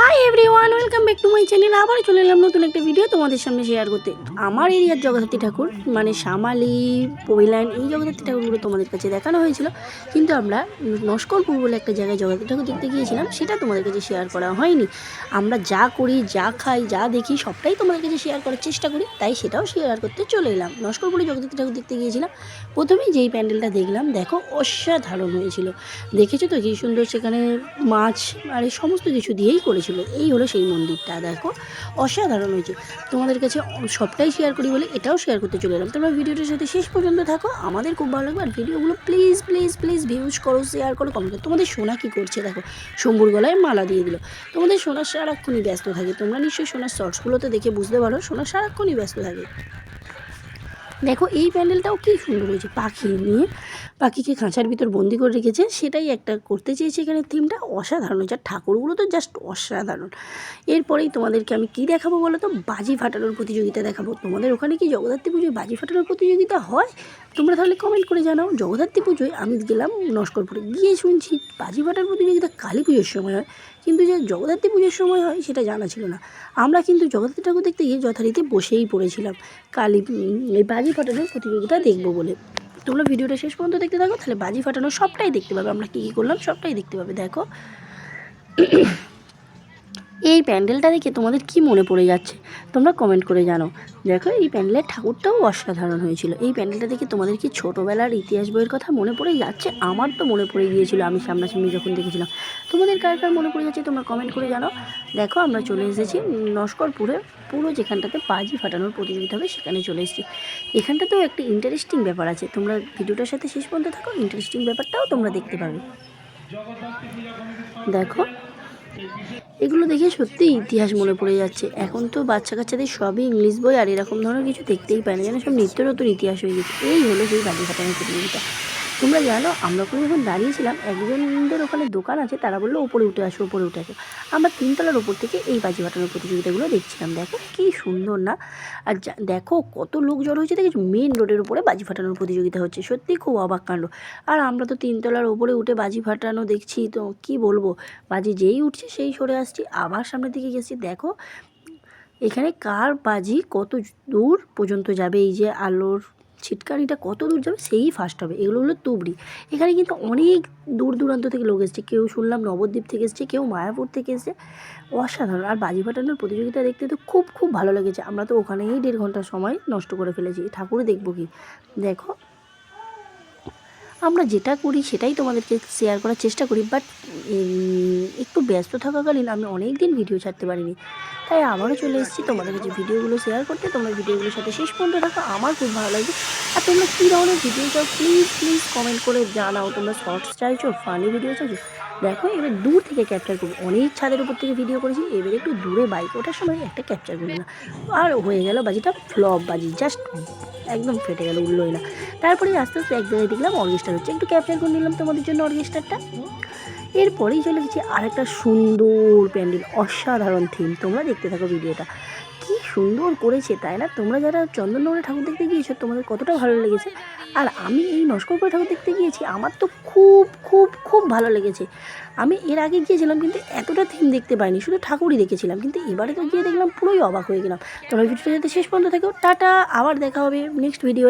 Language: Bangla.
Hi everyone welcome back to my channel আবার চলে এলাম নতুন একটা ভিডিও তোমাদের সামনে শেয়ার করতে। আমার এরিয়ার জগদ্ধাত্রী ঠাকুর মানে শামালি পৈলাইন এই জগদ্ধাত্রী ঠাকুরগুলো তোমাদের কাছে দেখানো হয়েছিল। কিন্তু আমরা নস্করপুর বলে একটা জায়গায় জগদ্ধাত্রী ঠাকুর দেখতে গিয়েছিলাম, সেটা তোমাদের কাছে শেয়ার করা হয়নি। আমরা যা করি, যা খাই, যা দেখি, সবটাই তোমাদের কাছে শেয়ার করার চেষ্টা করি, তাই সেটাও শেয়ার করতে চলে এলাম। নস্করপুরে জগদ্ধাত্রী ঠাকুর দেখতে গিয়েছিলাম, প্রথমেই যেই প্যান্ডেলটা দেখলাম, দেখো অসাধারণ হয়েছিল। দেখেছ তো কি সুন্দর সেখানে মাছ আর এই সমস্ত কিছু দিয়েই করেছিল। এই হলো সেই মন্দিরটা, দেখো। অসাধারণ হয়েছে। তোমাদের কাছে সবটাই শেয়ার করি বলে এটাও শেয়ার করতে চলে এলাম। তোমরা ভিডিওটার সাথে শেষ পর্যন্ত থাকো। আমাদের খুব ভালো লাগবে। আর ভিডিওগুলো প্লিজ প্লিজ প্লিজ ভিউজ করো শেয়ার করো কমেন্ট করো। তোমাদের সোনা কী করছে, দেখো? শম্ভুর গলায় মালা দিয়ে দিল। তোমাদের সোনার সারাক্ষণই ব্যস্ত থাকে। তোমরা নিশ্চয়ই সোনার শর্টসগুলোতে দেখে বুঝতে পারো সোনার সারাক্ষণই ব্যস্ত থাকে। দেখো, এই প্যান্ডেলটাও কি সুন্দর হয়েছে। পাখি নিয়ে পাখিকে খাঁচার ভিতর বন্দি করে রেখেছে, সেটাই একটা করতে চেয়েছে এখানে থিমটা অসাধারণ আর ঠাকুরগুলো তো জাস্ট অসাধারণ। এরপরেই তোমাদেরকে আমি কি দেখাবো বলো তো বাজি ফাটানোর প্রতিযোগিতা দেখাবো। তোমাদের ওখানে কি জগদ্ধাত্রী পুজোয় বাজি ফাটানোর প্রতিযোগিতা হয়? তোমরা তাহলে কমেন্ট করে জানাও। জগদ্ধাত্রী পুজোয় আমি গেলাম নস্করপুরে। গিয়ে শুনছি বাজি ফাটার প্রতিযোগিতা কালী পুজোর সময় হয়। কিন্তু যে জগদ্ধাত্রী পুজোর সময় হয়, সেটা জানা ছিল না। আমরা কিন্তু জগদ্ধাত্রী ঠাকুর দেখতে গিয়ে যথারীতি বসেই পড়েছিলাম। কালী এই বাজি ফাটানোর প্রতিযোগিতা দেখব বলে। তোমরা ভিডিওটা শেষ পর্যন্ত দেখতে থাকো, তাহলে বাজি ফাটানো সবটাই দেখতে পাবে। আমরা কী কী করলাম সবটাই দেখতে পাবে, দেখো। এই প্যান্ডেলটা দেখে তোমাদের কি মনে পড়ে যাচ্ছে? তোমরা কমেন্ট করে জানো। দেখো, এই প্যান্ডেলের ঠাকুরটাও অসাধারণ হয়েছিল। এই প্যান্ডেলটা দেখে তোমাদের কি ছোটোবেলার ইতিহাস বইয়ের কথা মনে পড়ে যাচ্ছে? আমার তো মনে পড়ে গিয়েছিল, আমি সামনাসামনি যখন দেখেছিলাম। তোমাদের কার কার মনে পড়ে যাচ্ছে তোমরা কমেন্ট করে জানো। দেখো, আমরা চলে এসেছি নস্করপুরে। পুরো যেখানটাতে বাজি ফাটানোর প্রতিযোগিতা হবে, সেখানে চলে এসেছি। এখানটাতেও একটা ইন্টারেস্টিং ব্যাপার আছে। তোমরা ভিডিওটার সাথে শেষ পর্যন্ত থাকো ইন্টারেস্টিং ব্যাপারটাও তোমরা দেখতে পাবে। দেখো এগুলো দেখে সত্যি ইতিহাস মনে পড়ে যাচ্ছে। এখন তো বাচ্চা কাচ্চাদের সবই ইংলিশ বই আর এরকম ধরনের কিছু দেখতেই পায় না। যেন সব নিত্য নতুন ইতিহাস হয়ে গেছে। এই হলো সেই বাজি ফাটানোর প্রতিযোগিতা। তোমরা জানো, আমরা ওখানে যখন দাঁড়িয়েছিলাম, একজনদের ওখানে দোকান আছে, তারা বলল, ওপরে উঠে আসো, ওপরে উঠে আসো। আমরা তিনতলার ওপর থেকে এই বাজি ফাটানোর প্রতিযোগিতাগুলো দেখছিলাম। দেখো, কি সুন্দর না? আর দেখো, কত লোক জড়ো হয়েছে, দেখেছ? মেন রোডের উপরে বাজি ফাটানোর প্রতিযোগিতা হচ্ছে। সত্যি খুব অবাক কাণ্ড। আর আমরা তো তিনতলার ওপরে উঠে বাজি ফাটানো দেখছি, তো কি বলব? বাজি যেই উঠছে, সেই সরে আসছি। আবার সামনের দিকে গেছি দেখো, এখানে কার বাজি কত দূর পর্যন্ত যাবে? এই যে আলোর ছিটকানিটা কত দূর যাবে, সেই ফার্স্ট হবে। এগুলো হলো তুবড়ি। এখানে কিন্তু অনেক দূর দূরান্ত থেকে লোক এসছে। কেউ শুনলাম নবদ্বীপ থেকে এসছে, কেউ মায়াপুর থেকে এসছে। অসাধারণ। আর বাজি ফাটানোর প্রতিযোগিতা দেখতে তো খুব খুব ভালো লেগেছে। আমরা তো ওখানেই দেড় ঘণ্টা সময় নষ্ট করে ফেলেছি। ঠাকুর দেখব কি? দেখো। আমরা যেটা করি সেটাই তোমাদেরকে শেয়ার করার চেষ্টা করি বাট একটু ব্যস্ত থাকাকালীন আমি অনেক দিন ভিডিও ছাড়তে পারিনি। তাই আবারও চলে এসেছি তোমাদের যে ভিডিওগুলো শেয়ার করতে। তোমরা ভিডিওগুলোর সাথে শেষ পর্যন্ত থাকো, আমার খুব ভালো লাগবে। আর তোমরা কী ধরনের ভিডিও চাও প্লিজ প্লিজ কমেন্ট করে জানাও। তোমরা শর্টস চাইছো ফানি ভিডিও চাইছো দেখো এবার দূর থেকে ক্যাপচার করব। অনেক ছাদের উপর থেকে ভিডিও করেছি, এবার একটু দূরে বাইক ওঠার সময় একটা ক্যাপচার করি না। আর হয়ে গেল বাজিটা ফ্লপ বাজি জাস্ট একদম ফেটে গেল উঠলোই না তারপরে আস্তে আস্তে এক জায়গায় দেখলাম অর্কেস্ট্রার হচ্ছে। একটু ক্যাপচার করে নিলাম তোমাদের জন্য অর্কেস্ট্রারটা এরপরেই চলে গেছি আর একটা সুন্দর প্যান্ডেল, অসাধারণ থিম তোমরা দেখতে থাকো ভিডিওটা কি সুন্দর করেছে, তাই না? তোমরা যারা চন্দননগরে ঠাকুর দেখতে গিয়েছো, তোমাদের কতটা ভালো লেগেছে। আর আমি এই নস্করপুরে ঠাকুর দেখতে গিয়েছি, আমার তো খুব খুব খুব ভালো লেগেছে। আমি এর আগে গিয়েছিলাম, কিন্তু এতটা থিম দেখতে পাইনি, শুধু ঠাকুরই দেখেছিলাম, কিন্তু এবারে তো গিয়ে দেখলাম, পুরোই অবাক হয়ে গেলাম। তোমরা ভিডিওটা যাতে শেষ পর্যন্ত থেকেও টাটা, আবার দেখা হবে নেক্সট ভিডিও